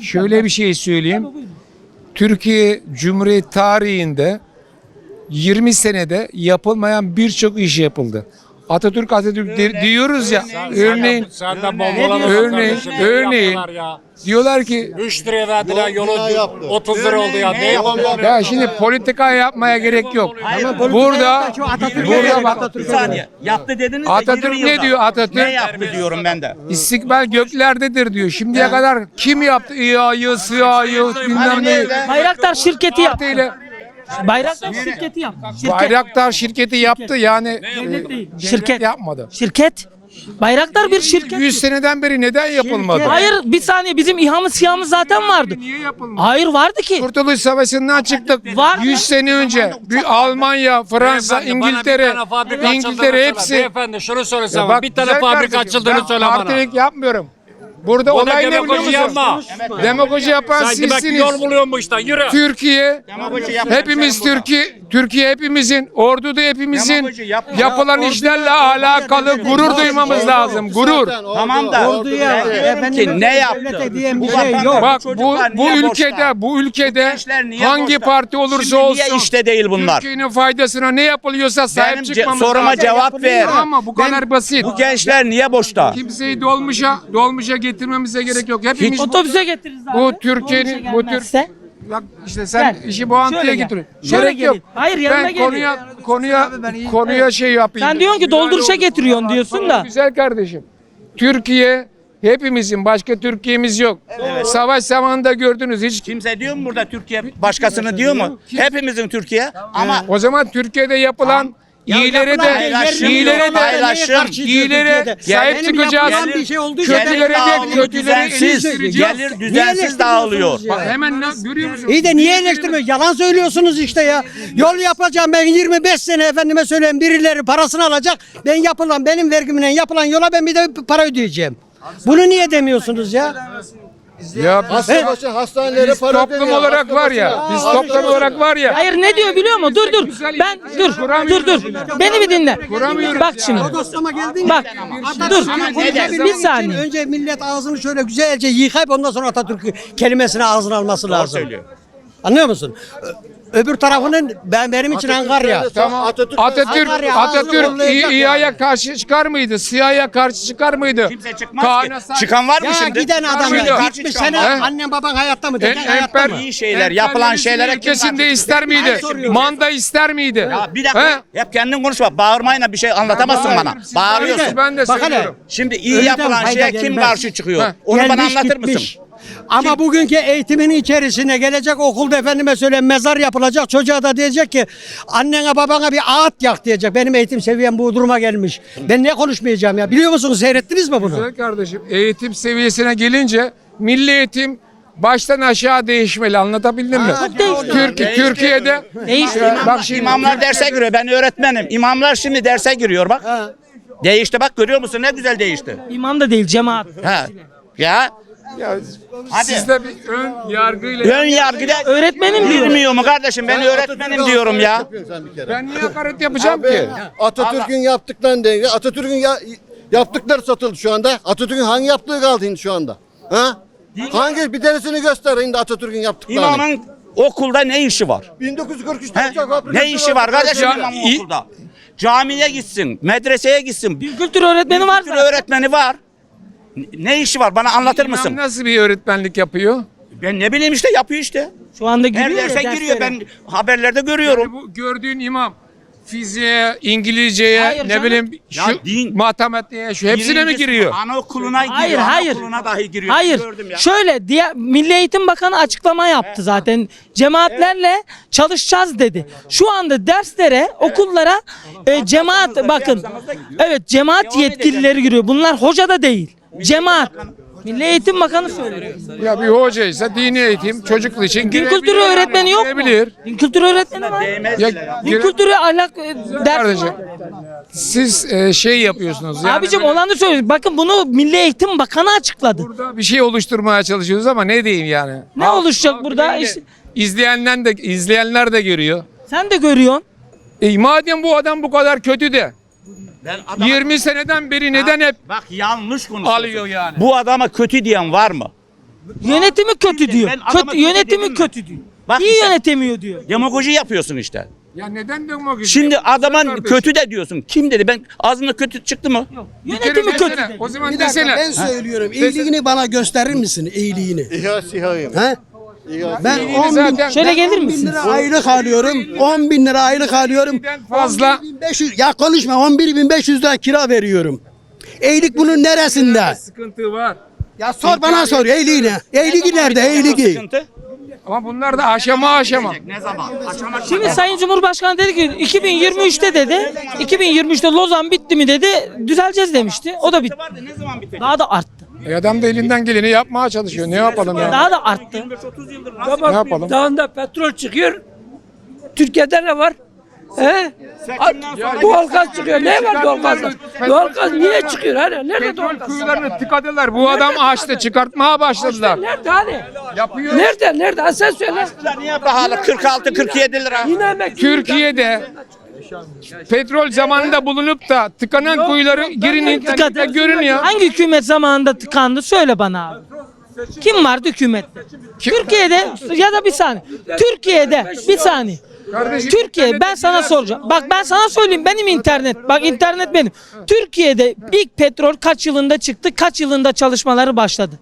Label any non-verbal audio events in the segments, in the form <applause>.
Şöyle bir şey söyleyeyim. Türkiye Cumhuriyet tarihinde 20 senede yapılmayan birçok iş yapıldı. Atatürk Atatürk de- diyoruz ya. Örneğin Sen de bol örneğin örneğin diyorlar ki 3 liraya verdiler yolu bina yaptı. 30 lira oldu ya. Ne yapalım? ya şimdi politika yapmaya gerek yok. Burada burada bak Bir saniye. Yaptı dediniz de Atatürk 20 ne yılda. diyor Atatürk? Ne yaptı diyorum ben de. İstikbal göklerdedir diyor. Şimdiye kadar kim yaptı İHA'yı, SİHA'yı, bilmem neyi. Bayraktar şirketi yap. Partiyle Bayraktar şirketi yap. Şirket. Bayraktar şirketi yaptı yani Devlet değil. Şirket. yapmadı. Şirket. Bayraktar bir şirket. 100 seneden beri neden yapılmadı? Hayır bir saniye bizim İHA'mız SİHA'mız zaten vardı. Niye yapılmadı? Hayır vardı ki. Kurtuluş Savaşı'ndan çıktık. Var. 100 sene önce bir Almanya, Fransa, Beyefendi, bana bir İngiltere, tane fabrika açıldığını İngiltere söyle. hepsi. Beyefendi şunu söylesene. Ya bak, bir tane güzel fabrika kardeşim, açıldığını ben söyle bana. Partilik yapmıyorum. Burada Bu ne olay ne biliyor demagoji musun? yapma. Demagoji yapan Sanki belki sizsiniz. yol buluyor mu işte yürü. Türkiye, Demagoji hepimiz sen burada. Türkiye, Türkiye hepimizin, orduda hepimizin Demagoji yapma. yapılan işlerle alakalı gurur duymamız lazım. Gurur. Tamam da Orduya, ben diyorum ki ne yaptı? Bu şey yok. Bak bu çocuklar bu niye ülkede bu ülkede gençler niye hangi parti olursa Şimdi olsun niye işte değil bunlar? Türkiye'nin faydasına ne yapılıyorsa sahip Benim ce- çıkmamız soruma lazım. cevap ver. Ama bu kadar basit. Bu gençler niye boşta? Kimseyi dolmuşa dolmuşa getirmemize gerek yok. Hepimiz Otobüse getiririz abi. bu Türkiye'nin bu tür Gelmezse. Bak işte sen Gel. işi bu antiye Şöyle gel. getiriyorsun. Şöyle Gerek yok. gelin. Hayır, yanına ben gelin. konuya konuya konuya şey yapayım. Sen diyorsun ki dolduruşa getiriyorsun diyorsun da. Güzel kardeşim. Türkiye hepimizin başka Türkiye'miz yok. Savaş zamanında gördünüz hiç Kimse diyor mu burada Türkiye başkasını diyor mu? Hepimizin Türkiye ama O zaman Türkiye'de yapılan iyilere de iyilere yok, de paylaşım. iyilere sahip çıkacağız. şey Kötülere de kötüleri düzensiz, gelir düzensiz dağılıyor. Bak hemen ne görüyor musun? İyi de niye eleştirmiyor? Yalan söylüyorsunuz işte ya. Yol yapacağım ben 25 sene efendime söyleyeyim birileri parasını alacak. Ben yapılan benim vergimle yapılan yola ben bir de para ödeyeceğim. Bunu niye demiyorsunuz ya? Ya biz, Hasta başı hastanelere biz para toplum ödeniyor. olarak var ya. Biz toplum olarak var ya. Hayır ne diyor biliyor musun? Dur dur. Ben dur. Dur dur. Beni bir dinle. Kuramıyoruz Bak şimdi. Dostuma geldin Bak. Dur. Dur. Bir saniye. Önce millet ağzını şöyle güzelce yıkayıp ondan sonra Atatürk kelimesini ağzına alması lazım. Anlıyor musun? Öbür tarafının ben benim için Ankara'ya. Tamam. Atatürk- Atatürk Ankara'ya Atatürk ağzını kollayacak İ- İHA'ya yani. karşı çıkar mıydı? SİHA'ya karşı çıkar mıydı? Kimse çıkmaz Kaan'a ki. Çıkan var mı Ya şimdi? giden adam Karşı ya. çıkan. 70 sene He? annen baban hayatta mı? En, Deden hayatta emper, mı? İyi şeyler, yapılan şeylere kim ülkesinde karşı ister miydi? soruyorum. Manda ister miydi? Ya bir dakika. He? Hep kendin konuşma. Bağırmayla bir şey anlatamazsın bana. siz Bağırıyorsun. Ben de Bak hele. söylüyorum. Şimdi iyi Ölüden yapılan fayda şeye kim gelmez. karşı çıkıyor? Heh. Onu bana Gelmiş, anlatır gitmiş. mısın? Ama bugünkü eğitimin içerisine gelecek okulda efendime söyleyeyim mezar yapılacak. Çocuğa da diyecek ki annene babana bir ağıt yak diyecek. Benim eğitim seviyem bu duruma gelmiş. Ben ne konuşmayacağım ya? Biliyor musunuz seyrettiniz mi bunu? Güzel kardeşim eğitim seviyesine gelince milli eğitim baştan aşağı değişmeli anlatabildim mi? Çok değişti. Türkiye, Türkiye'de Değişti. bak şimdi İmamlar derse giriyor. Ben öğretmenim. İmamlar şimdi derse giriyor bak. Değişti bak görüyor musun? Ne güzel değişti. İmam da değil cemaat. Ha. Ya ya, Hadi. sizde bir ön yargıyla ön yargıda Öğretmenim bilmiyor mu kardeşim? Ben öğretmenim diyorum ya. Ben niye hakaret yapacağım Abi, ki? Atatürk'ün yaptıklarını denge. Atatürk'ün ya, yaptıkları satıldı şu anda. Atatürk'ün hangi yaptığı kaldı şimdi şu anda? Ha? Hangi bir tanesini göster şimdi Atatürk'ün yaptıklarını. İmamın okulda ne işi var? 1943'te He? uçak fabrikası Ne işi var kardeşim imamın i- okulda? Camiye gitsin, medreseye gitsin. Bir Kültür öğretmeni var sürü zaten. öğretmeni var. Ne işi var? Bana anlatır İmam mısın? nasıl bir öğretmenlik yapıyor? Ben ne bileyim işte yapıyor işte. Şu anda Her giriyor ya derse giriyor. Ben haberlerde görüyorum. Bu gördüğün imam fiziğe, İngilizceye, Hayır ne canım. bileyim şu Ya din- matematiğe, şu hepsine mi Birincisi giriyor? Anaokuluna giriyor. Hayır hayır. Anaokuluna dahi giriyor. Hayır. Gördüm ya. Şöyle diye Milli Eğitim Bakanı açıklama yaptı zaten. Cemaatlerle çalışacağız dedi. Şu anda derslere, okullara e, cemaat bakın. Evet cemaat yetkilileri giriyor. Bunlar hoca da değil. Cemaat. Milli Eğitim Bakanı söylüyor. Ya bir hocaysa dini eğitim çocuklar için Din girebilir kültürü öğretmeni yok mu? girebilir. Din kültürü öğretmeni var. Ya. Din gire- kültürü ahlak e, dersi kardeşim var. siz e, şey yapıyorsunuz. Yani Abicim böyle olanı söylüyor. Bakın bunu Milli Eğitim Bakanı açıkladı. burada bir şey oluşturmaya çalışıyoruz ama ne diyeyim yani? Ne oluşacak burada? İşte- İzleyenler de izleyenler de görüyor. Sen de görüyorsun. E, madem bu adam bu kadar kötü de Ben adama- 20 seneden beri neden hep Bak yanlış konuşuyorsun. alıyor yani? Bu adama kötü diyen var mı? Yönetimi kötü diyor. Ben adama Kötü kötü yönetimi mi? kötü diyor. Bak İyi işte. yönetemiyor diyor. Demagoji yapıyorsun işte. Ya neden demokrasi? Şimdi adamın Kardeşim. kötü de diyorsun. Kim dedi? Ben ağzımda kötü çıktı mı? Bir kere Yönetimi kötü desene, dedi. O zaman Bir dakika desene. ben söylüyorum. İyiliğini bana gösterir misin iyiliğini? İHA SİHA'yım. He? Ben İyiliğini 10 bin, zaten- Şöyle gelir 10 bin misin? lira aylık alıyorum. 10 bin lira aylık alıyorum. Fazla 500, ya konuşma 11.500 lira kira veriyorum. Eylik bunun neresinde? sıkıntı var. Ya sor bana sor eğliğini. Eğliki nerede eğliki? Sıkıntı. Ama bunlar da aşama aşama. Ne zaman? Aşama Şimdi Sayın Cumhurbaşkanı dedi ki 2023'te dedi 2023'te Lozan bitti mi dedi düzeleceğiz demişti. O da bitti. Ne zaman bitecek? Daha da arttı. E adam da elinden geleni yapmaya çalışıyor. Ne yapalım ya? Daha da arttı. 25-30 yıldır Ne nasıl? yapalım? Dağında petrol çıkıyor. Türkiye'de ne var? He? Seçimden sonra çıkıyor. Ne var doğalgazda? mı? Petrol Doğalgaz niye çıkıyor? Hani nerede Petrol doğalgaz? kuyularını tıkadılar. Bu adam açtı. Çıkartmaya başladılar. Nerede hani? Yapıyor. Nerede? Nerede? Ha sen söyle. niye pahalı? 46-47 lira. Yine emek. Türkiye'de petrol zamanında bulunup da tıkanan kuyuları girin internette görün ya. Hangi hükümet zamanında tıkandı söyle bana abi. Kim vardı hükümette? Türkiye'de ya da bir saniye. Türkiye'de bir saniye. Kardeşim, Türkiye ben sana soracağım. Bak ben sana söyleyeyim benim internet. Bak internet benim. Türkiye'de ilk petrol kaç yılında çıktı? Kaç yılında çalışmaları başladı?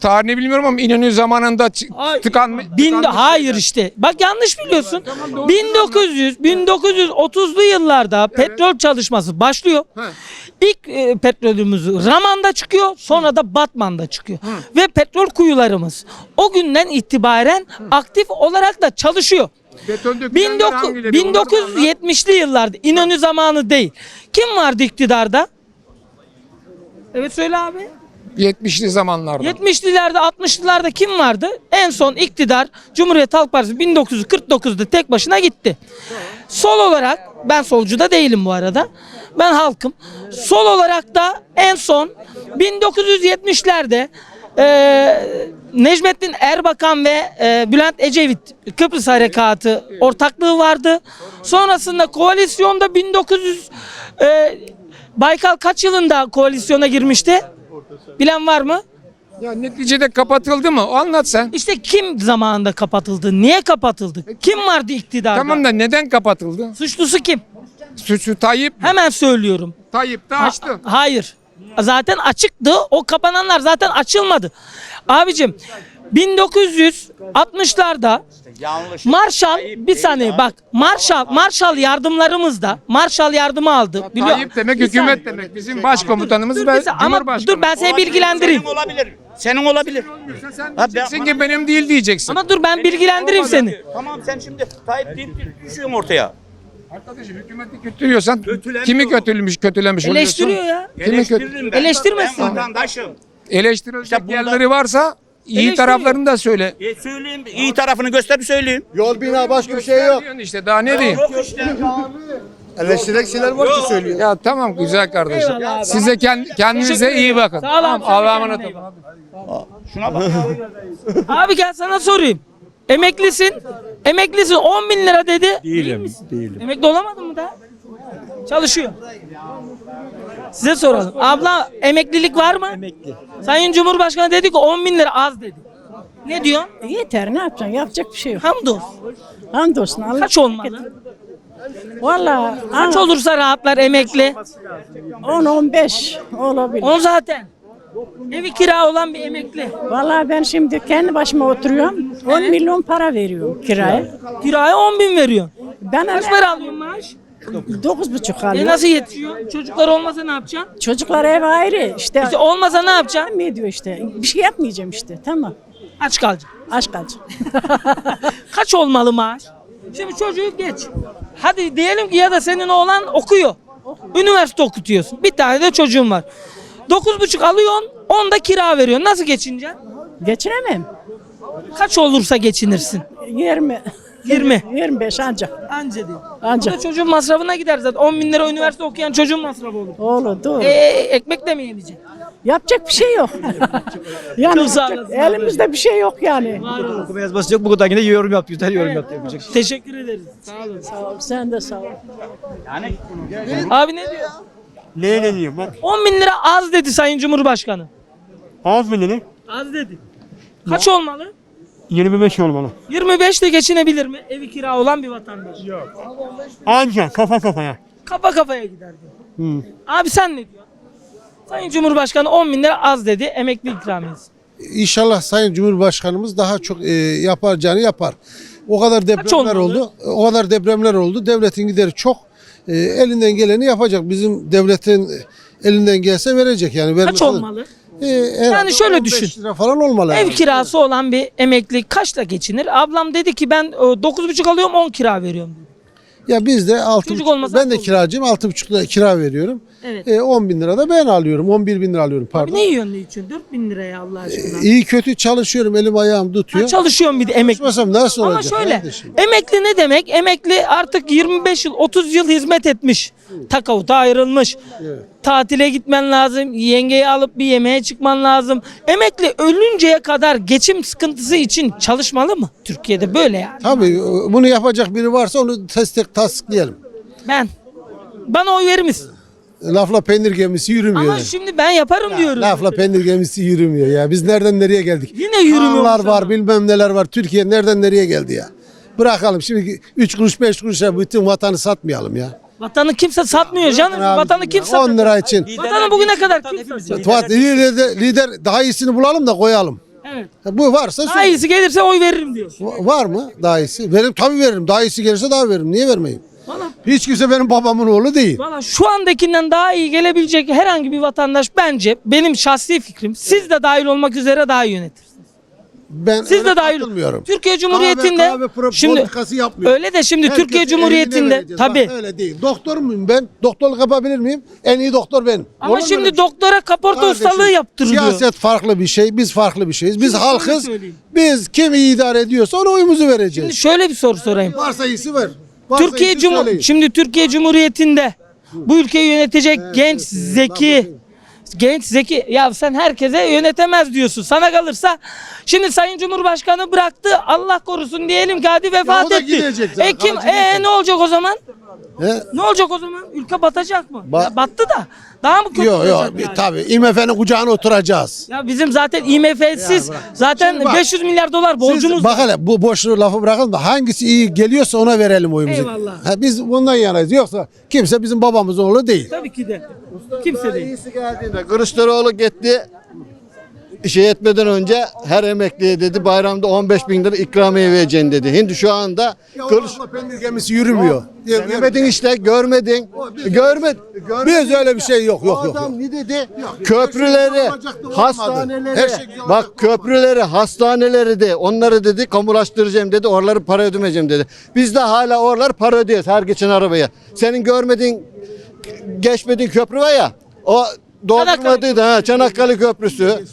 Tarihini bilmiyorum ama İnönü zamanında Ay, tıkanmış. Bin, hayır işte. Bak yanlış biliyorsun. 1900 1930'lu yıllarda petrol çalışması başlıyor. İlk e, petrolümüz Raman'da çıkıyor, sonra da Batman'da çıkıyor. Ve petrol kuyularımız o günden itibaren aktif olarak da çalışıyor. Beton dökülenler 19 hangileri? Onları da anlat. 1970'li yıllarda İnönü zamanı değil. Kim vardı iktidarda? Evet söyle abi. 70'li zamanlarda. 70'lilerde 60'lılarda kim vardı? En son iktidar Cumhuriyet Halk Partisi 1949'da tek başına gitti. Sol olarak ben solcu da değilim bu arada. Ben halkım. Sol olarak da en son 1970'lerde eee Necmettin Erbakan ve eee, Bülent Ecevit Kıbrıs Harekatı ortaklığı vardı. Sonrasında koalisyonda 1900 eee, Baykal kaç yılında koalisyona girmişti? Bilen var mı? Ya neticede kapatıldı mı? O Anlat sen. İşte kim zamanında kapatıldı? Niye kapatıldı? Kim vardı iktidarda? Tamam da neden kapatıldı? Suçlusu kim? Suçu Tayyip. Hemen söylüyorum. Tayyip de açtı. hayır. Zaten açıktı. O kapananlar zaten açılmadı. Abicim 1960'larda Yanlış. Marshall bir saniye bak Marshall Marshall yardımlarımızda Marshall yardımı aldı. Biliyor- Tayyip demek hükümet demek. Bizim başkomutanımız Dur ve. Ama Cumhurbaşkanı. dur ben seni bilgilendireyim. Senin olabilir. Senin olabilir. Sen Ha, diyeceksin ben- ki benim değil diyeceksin. Ama dur ben bilgilendireyim seni. Tamam sen şimdi Tayyip deyip düşüyorsun ortaya. Arkadaşım hükümeti kötülüyorsan kimi kötülemiş kötülemiş oluyorsun? Eleştiriyor ya. Kimi kötü? Eleştiririm ben. Eleştirmesin. Ben vatandaşım. Eleştirilecek İşte bunda- yerleri varsa iyi taraflarını da söyle. E söyleyeyim, iyi tarafını göster söyleyeyim. Yol bina başka bir şey yok. Diyorsun işte daha ne diyeyim? Yok işte. Eleştirecek şeyler var ki söylüyor. Ya tamam güzel kardeşim. Eyvallah abi. Size kend, kendinize iyi bakın. Sağ ol abi, Tamam, sen de Allah'a kendine emanet iyi olun. Şuna bak. Abi gel sana sorayım. Emeklisin. Emeklisin 10 bin lira dedi. Değilim. Değilim. Emekli olamadın mı da? Çalışıyor. Size soralım. Abla emeklilik var mı? Emekli. Sayın Cumhurbaşkanı dedi ki 10 bin lira az dedi. Ne diyorsun? Yeter ne yapacaksın? Yapacak bir şey yok. Hamdolsun. Hamdolsun Allah. Kaç olmalı? Valla Kaç olursa rahatlar emekli? 10-15 olabilir. 10 zaten. Evi kira olan bir emekli. Valla ben şimdi kendi başıma oturuyorum. 10 milyon para veriyorum kiraya. Kiraya 10 bin veriyor. Ben Kaç para alıyorsun maaş? 9,5 E alıyorum. nasıl yetişiyor? Çocuklar olmasa ne yapacaksın? Çocuklar ev ayrı. İşte İşte olmasa ne yapacaksın? ne ediyor işte. Bir şey yapmayacağım işte. Tamam. Aç kalacaksın. Aşk kalacağım. <laughs> Kaç olmalı maaş? Şimdi çocuğu geç. Hadi diyelim ki ya da senin oğlan okuyor. Üniversite okutuyorsun. Bir tane de çocuğun var. 9,5 alıyorsun, 10 da kira veriyorsun. Nasıl geçineceksin? Geçinemem. Kaç olursa geçinirsin? 20. 20. 25 ancak. Anca diyor. Bu Ancak. da çocuğun masrafına gider zaten. 10 bin lira üniversite okuyan çocuğun masrafı olur. Oğlu dur. E, ekmek de mi yemeyecek? Yapacak bir şey yok. <laughs> yani Çok sağ yapacak- olasın. elimizde bir şey yok yani. Okuma yazması yok bu kadar yine yorum yapıyor. Her yorum yapıyor. Yapacak Teşekkür ederiz. Sağ olun. Sağ ol. Sen de sağ ol. Abi ne diyor? Neye ne diyeyim bak. 10 bin lira az dedi Sayın Cumhurbaşkanı. Az mı dedi? Az dedi. Kaç olmalı? 25 olmalı. 25 de geçinebilir mi? Evi kira olan bir vatandaş. Anca kafa kafaya. Kafa kafaya gider diyor. Abi sen ne diyorsun? Sayın Cumhurbaşkanı 10 bin lira az dedi emekli ikramiyesi. İnşallah Sayın Cumhurbaşkanımız daha çok e, yapacağını yapar. O kadar depremler olmalı? oldu. O kadar depremler oldu. Devletin gideri çok. E, elinden geleni yapacak. Bizim devletin elinden gelse verecek yani. Kaç vermesi- olmalı? E, herhalde şöyle 15 düşün. lira falan olmalı. Ev herhalde. kirası olan bir emekli kaçla geçinir? Ablam dedi ki ben e, 9,5 alıyorum 10 kira veriyorum. Ya biz de altı Çocuk buçuk- olmasa ben de olur. kiracıyım. Altı buçuk lira kira veriyorum. Evet. E, 10 bin lira da ben alıyorum. 11 bin lira alıyorum Abi pardon. ne yiyorsun ne içiyorsun? 4 bin liraya Allah aşkına. İyi kötü çalışıyorum. Elim ayağım tutuyor. Ha, çalışıyorum bir de emekli. Çalışmasam nasıl Ama olacak? şöyle kardeşim? emekli ne demek? Emekli artık 25 yıl 30 yıl hizmet etmiş. Takavuta ayrılmış. Tatile gitmen lazım. Yengeyi alıp bir yemeğe çıkman lazım. Emekli ölünceye kadar geçim sıkıntısı için çalışmalı mı? Türkiye'de böyle yani. Tabii bunu yapacak biri varsa onu destek tasdikleyelim. Ben. Bana oy verir misin? Lafla peynir gemisi yürümüyor. Ama yani. şimdi ben yaparım diyorum. Lafla peynir gemisi yürümüyor ya. Biz nereden nereye geldik? Yine yürümüyor var, zaman. bilmem neler var. Türkiye nereden nereye geldi ya? Bırakalım şimdi 3 kuruş 5 kuruşa bütün vatanı satmayalım ya. Vatanı kimse satmıyor canım. Vatanı kim 10 satacak? lira için. Vatanı bugüne kadar kim satacak? Tuhat lider, lider daha iyisini bulalım da koyalım. Evet. Bu varsa Daha söyle. iyisi gelirse oy veririm diyor. Va- Var mı daha iyisi? Veririm tabii veririm. Daha iyisi gelirse daha veririm. Niye vermeyeyim? Valla Hiç kimse benim babamın oğlu değil. Valla şu andakinden daha iyi gelebilecek herhangi bir vatandaş bence benim şahsi fikrim siz de dahil olmak üzere daha iyi yönetirsiniz. Ben Siz de dahil. katılmıyorum. Türkiye Cumhuriyeti'nde Kahve, kahve şimdi yapmıyor. öyle de şimdi Herkes Türkiye Cumhuriyeti'nde tabi öyle değil. Doktor muyum ben? Doktorluk yapabilir miyim? En iyi doktor benim. ama Olur şimdi bir şey? doktora kaporta Kardeşim, ustalığı yaptırılıyor. Siyaset farklı bir şey. Biz farklı bir şeyiz. Biz Şimdi halkız. Biz kim iyi idare ediyorsa ona oyumuzu Şimdi vereceğiz. şöyle bir soru sorayım. Varsa iyisi ver. Türkiye Cumhur şimdi Türkiye Cumhuriyeti'nde bu ülkeyi yönetecek genç, zeki, genç, zeki. Ya sen herkese yönetemez diyorsun. Sana kalırsa şimdi Sayın Cumhurbaşkanı bıraktı. Allah korusun diyelim ki hadi vefat etti. E kim e ne olacak o zaman? He? Ne olacak o zaman? Ülke batacak mı? Ba- Ya battı da. Daha mı kötü Yok yok yani? tabii IMF'nin kucağına oturacağız. Ya bizim zaten IMF'siz zaten bak, 500 milyar dolar borcumuz bak var. hele bu boşluğu lafı bırakalım da hangisi iyi geliyorsa ona verelim oyumuzu. Eyvallah. Ha, biz bundan yanayız. Yoksa kimse bizim babamızın oğlu değil. Tabii ki de. Kimse değil. İyisi geldiğinde Kılıçdaroğlu gitti. Şey etmeden önce her emekliye dedi bayramda 15 bin lira ikramiye vereceğim dedi. Şimdi şu anda Kılıç... pendir gemisi yürümüyor. Görmedin işte görmedin. Görmedin. Biz öyle bir şey yok yok yok. Adam ne dedi? Köprüleri, hastaneleri. Her şey bak köprüleri, hastaneleri de onları dedi kamulaştıracağım dedi. Oraları para ödemeyeceğim dedi. Biz de hala oralar para ödüyoruz her geçen arabaya. Senin görmediğin geçmediğin köprü var ya. O doldurmadıydı ha Çanakkale Köprüsü.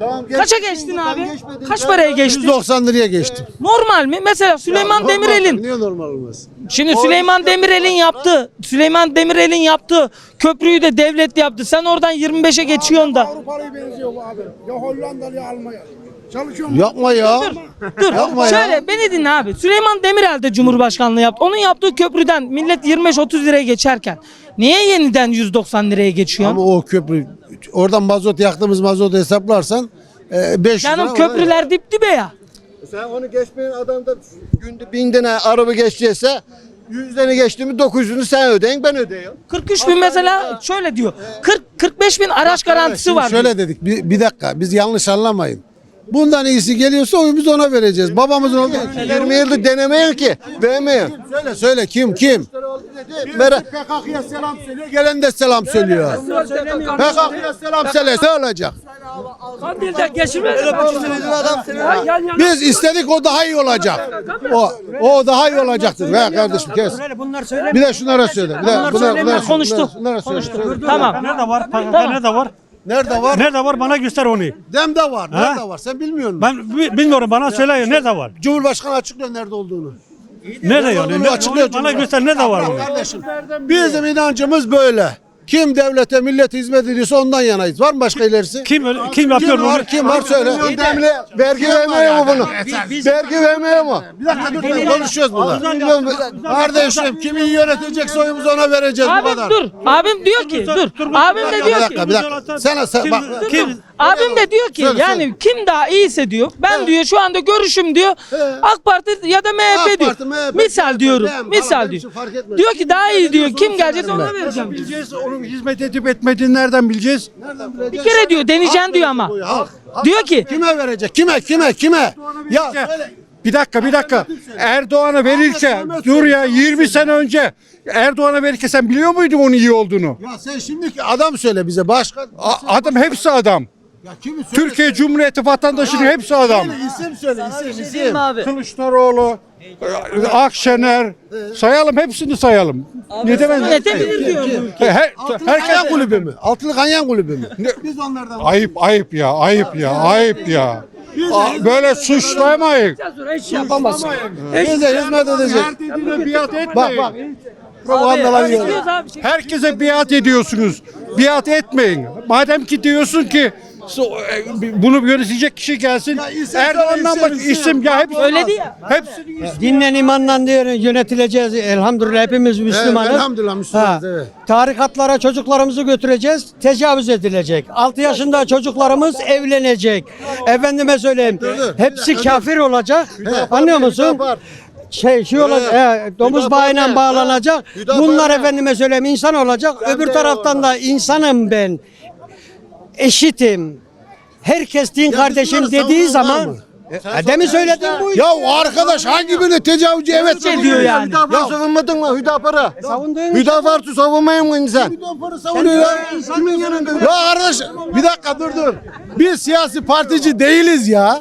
Tamam, Kaça geçtin abi? Kaç paraya geçtin? 190 liraya geçtim. Normal mi? Mesela Süleyman Demirel'in Niye normal olmaz? Şimdi Süleyman Demirel'in yaptığı Süleyman Demirel'in yaptığı köprüyü de devlet yaptı. Sen oradan 25'e geçiyorsun da. Avrupa'ya benziyor bu abi. Ya Hollandalı ya Almanya. Çalışıyor Yapma ya. Dur. Yapma ya. Şöyle beni dinle abi. Süleyman Demirel de Cumhurbaşkanlığı yaptı. Onun yaptığı köprüden millet 25-30 liraya geçerken niye yeniden 190 liraya geçiyor? Ama o köprü oradan mazot yaktığımız mazotu hesaplarsan e, 500 Canım lira köprüler dip dibe ya. ya. Sen onu geçmeyen adam da günde bin tane araba geçecekse 100 tane geçti mi 900'ünü sen ödeyin ben ödeyeyim. 43 bin mesela şöyle diyor. 40 45 bin araç garantisi Şimdi var. diyor. Şöyle dedik bir, bir dakika biz yanlış anlamayın. Bundan iyisi geliyorsa oyumuzu ona vereceğiz. Babamızın olduğu 20 yıldır denemeyin ki. Vermeyin. Söyle söyle kim kim? Merak. PKK'ya selam söylüyor. Gelen de selam söylüyor. PKK'ya selam söyle. Ne olacak? Kandil'de yan yana. Biz istedik o daha iyi olacak. O o daha iyi olacaktır. Ver kardeşim kes. Bunlar söyle. Bir de şunlara söyle. Bir de bunlar, bunlar, bunlar, konuştuk. Bunlara söyle. Tamam. Nerede var? Tamam. Nerede var? Nerede var? Nerede var? Bana göster onu. Demde var. Nerede var? Sen bilmiyor musun? Ben bi- bilmiyorum bana söyle nerede var? Cumhurbaşkanı açıklıyor nerede olduğunu. Nerede yani? Ne- açıklıyor Bana Cumhurbaşkanı. göster nerede var onu? Kardeşim bizim inancımız böyle. Kim devlete millete hizmet ediyorsa ondan yanayız. Var mı başka ilerisi? Kim öyle- kim yapıyor Kim onu? var? Kim var söyle. vergi vermiyor mu bunu? Vergi vermiyor mu? Bir dakika dur konuşuyoruz burada. Bilmiyorum, Kardeşim kimi yönetecek soyumuzu ona vereceğiz bu Abim kadar. dur. Abim diyor ki dur. Abim de Bir diyor ki. dakika bir dakika. Sen, sen bak. Kim? Abim de diyor ki Söyle, yani söyle. kim daha iyiyse diyor. Ben diyor şu anda görüşüm diyor. AK Parti ya da MHP AK diyor. Parti, MHP, Misal diyorum. Dem, Misal falan, benim diyor. fark etmez. Diyor ki daha iyi diyor. Kim söylerim ona vereceğim. diyor. bileceğiz? Onun hizmet edip etmediğini nereden bileceğiz? Bir kere diyor deneyeceksin diyor ama. Diyor ki Kime verecek? Kime? Kime? Kime? Ya Bir dakika bir dakika. Erdoğan'a verirken dur ya 20 sene önce Erdoğan'a verirken sen biliyor muydun onun iyi olduğunu? Ya sen şimdiki adam söyle bize başka. A- adam hepsi adam. Ya kimi söyle? Türkiye Cumhuriyeti vatandaşının hepsi adam. Söyle, isim söyle isim isim. Kılıçdaroğlu, e, Akşener sayalım hepsini sayalım. Ne demez? yönetebilir diyor. He- herkes kulübü mü? Altılık Hanyan kulübü mü? Biz onlardan ayıp ayıp ya ayıp ya ayıp ya. A- Böyle suçlamayın. Hiç yapamaz. Biz de hizmet dediğine biat etmeyin. Bak bak. Propagandalar yiyor. Diyoruz abi, şey- Herkese biat ediyorsunuz. Biat etmeyin. Madem ki diyorsun ki so- e, bunu yönetecek kişi gelsin. isim Erdoğan'dan bak isim, ya hep Söyledi ya. Hepsini Dinle imanla diyor yönetileceğiz. Elhamdülillah hepimiz Müslümanız. elhamdülillah Müslümanız, evet. Tarikatlara çocuklarımızı götüreceğiz. Tecavüz edilecek. 6 yaşında çocuklarımız evlenecek. Efendime söyleyeyim. Hepsi kafir olacak. Anlıyor musun? Hüdapar. Şey şey olacak. he, domuz Hüdapar bağıyla ne? bağlanacak. Hüdapar Bunlar ne? efendime söyleyeyim insan olacak. Öbür taraftan da insanım ben. Eşitim. Herkes din kardeşim dediği zaman mı? E, demin söyledim bu. Ya arkadaş hangi birine tecavüzcü evet Şey diyor yani. Hüdapar savunmadın mı Hüdapar'ı? Savunduğun Hüdapar'ı savunmayın mı insan? Hüdapar'ı savunuyor ya. Ya arkadaş bir dakika dur dur. Biz siyasi partici değiliz ya.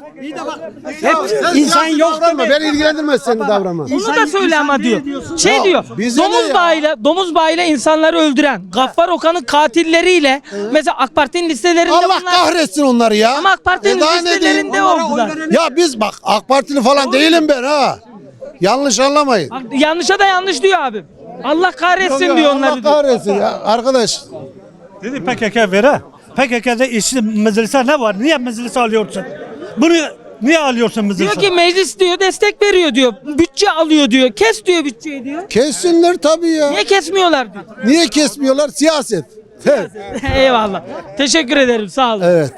Hep Sen insan siyasi yok davranma. demek. Beni ilgilendirmez senin davranma. Onu da söyle ama diyor. Şey Ya, diyor. bize Domuz ya? bağıyla domuz bağıyla insanları öldüren Gaffar Okan'ın katilleriyle mesela AK Parti'nin listelerinde Allah bunlar kahretsin onları ya. ama AK Parti'nin E daha ne diyeyim? listelerinde oldular. Ya biz bak AK Partili falan değilim ben ha. Yanlış anlamayın. Bak, Yanlışa da yanlış diyor abim. Allah kahretsin Ya diyor Allah onları. diyor. kahretsin ya arkadaş. Dedi PKK vere. PKK'da işçi meclise ne var? Niye meclise alıyorsun? Bunu niye alıyorsun meclise? Diyor ki meclis diyor destek veriyor diyor. Bütçe alıyor diyor. Kes diyor bütçeyi diyor. Kessinler tabii ya. Niye kesmiyorlar diyor. Niye kesmiyorlar? Siyaset. Evet. <laughs> Eyvallah. Teşekkür ederim. Sağ olun. Evet.